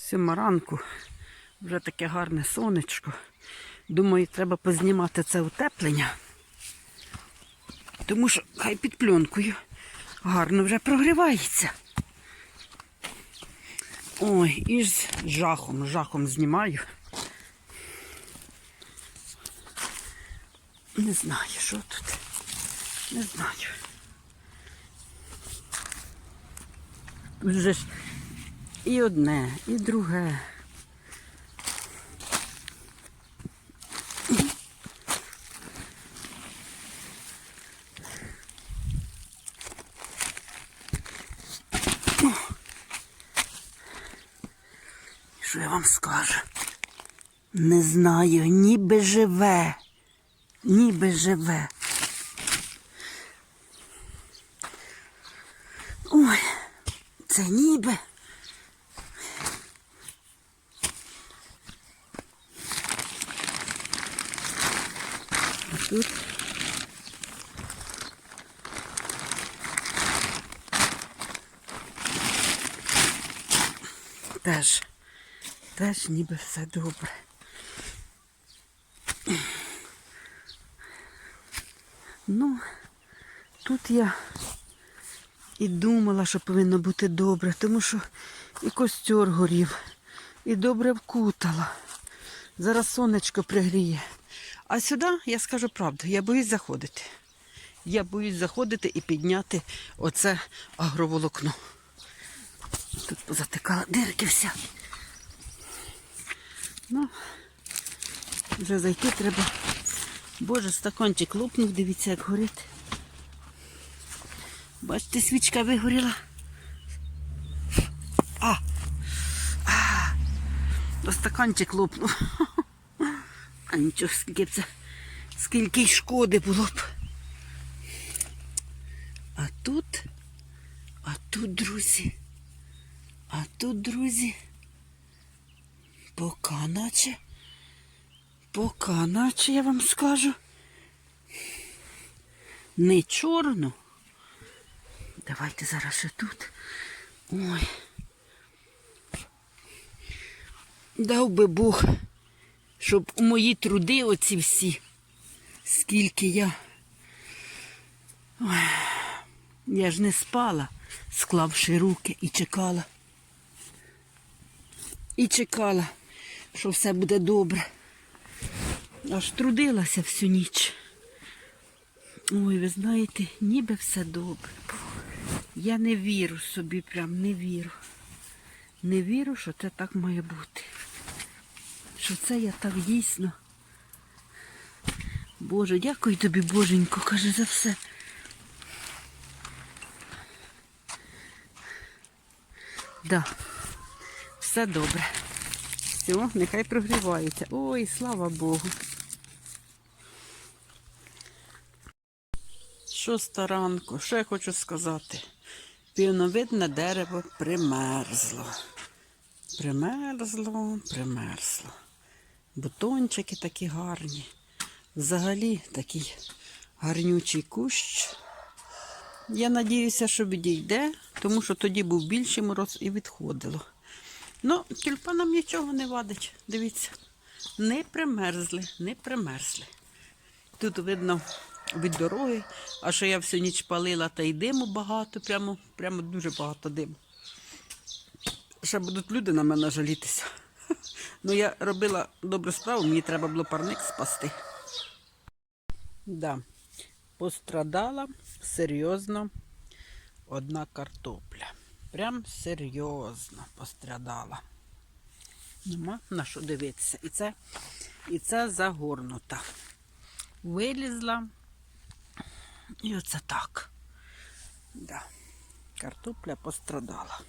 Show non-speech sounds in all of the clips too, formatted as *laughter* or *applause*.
Сьома ранку, вже таке гарне сонечко. Думаю, треба познімати це утеплення. Тому що хай під пленкою гарно вже прогрівається. Ой, і з жахом, жахом знімаю. Не знаю, що тут. Не знаю. Тут же ж і одне, і друге. Що я вам скажу? Не знаю, ніби живе, ніби живе. Ой, це ніби. Тут теж, теж ніби все добре. Ну, тут я і думала, що повинно бути добре, тому що і костер горів, і добре вкутала. Зараз сонечко пригріє. А сюди, я скажу правду, я боюсь заходити. Я боюсь заходити і підняти оце агроволокно. Тут позатикала дирки вся. Ну, вже зайти треба. Боже, стакончик лопнув, дивіться, як горить. Бачите, свічка вигоріла. А! а стаканчик лопнув. *laughs* А нічого, скільки б це, скільки й шкоди було б. А тут, а тут, друзі, а тут, друзі, пока наче, пока наче, я вам скажу. Не чорно. Давайте зараз ще тут. Ой. Дав би Бог, щоб у мої труди оці всі, скільки я. Ой. Я ж не спала, склавши руки і чекала. І чекала, що все буде добре. Аж трудилася всю ніч. Ой, ви знаєте, ніби все добре. Я не вірю собі, прям не віру. Не вірю, що це так має бути. Що це я так дійсно. Боже, дякую тобі, Боженько, каже за все. Да, все добре. Все, нехай прогрівається. Ой, слава Богу. Шоста ранку, що я хочу сказати? Півновидне дерево примерзло. Примерзло, примерзло. Бутончики такі гарні. Взагалі такий гарнючий кущ. Я надіюся, що відійде, тому що тоді був більший мороз і відходило. Ну, тюльпанам нічого не вадить. Дивіться, не примерзли, не примерзли. Тут видно від дороги, а що я всю ніч палила, та й диму багато, прямо, прямо дуже багато диму. Ще будуть люди на мене жалітися. Ну, я робила добру справу, мені треба було парник спасти. Да. Пострадала серйозно одна картопля. Прям серйозно пострадала. Нема на що дивитися. І це, і це загорнута. Вилізла. І оце так. Да. Картопля пострадала.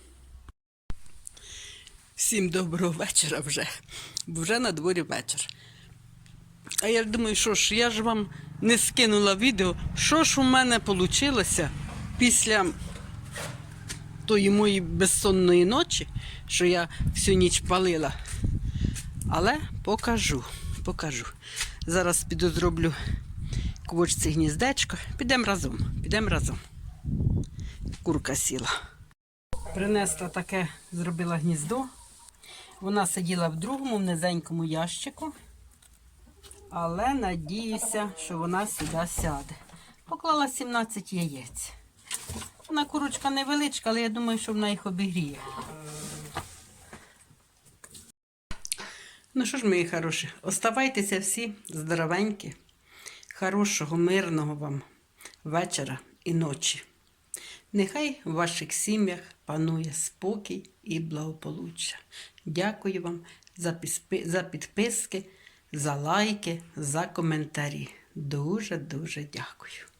Всім доброго вечора вже. Вже на дворі вечір. А я думаю, що ж, я ж вам не скинула відео, що ж у мене вийшло після тої моєї безсонної ночі, що я всю ніч палила. Але покажу, покажу. Зараз піду зроблю квочці гніздечко. Підемо разом, підемо разом. Курка сіла. Принесла таке, зробила гніздо. Вона сиділа в другому, в низенькому ящику. Але надіюся, що вона сюди сяде. Поклала 17 яєць. Вона курочка невеличка, але я думаю, що вона їх обігріє. Ну що ж, мої хороші, оставайтеся всі здоровенькі, хорошого, мирного вам вечора і ночі. Нехай в ваших сім'ях панує спокій і благополуччя. Дякую вам за, підпи- за підписки, за лайки, за коментарі. Дуже-дуже дякую.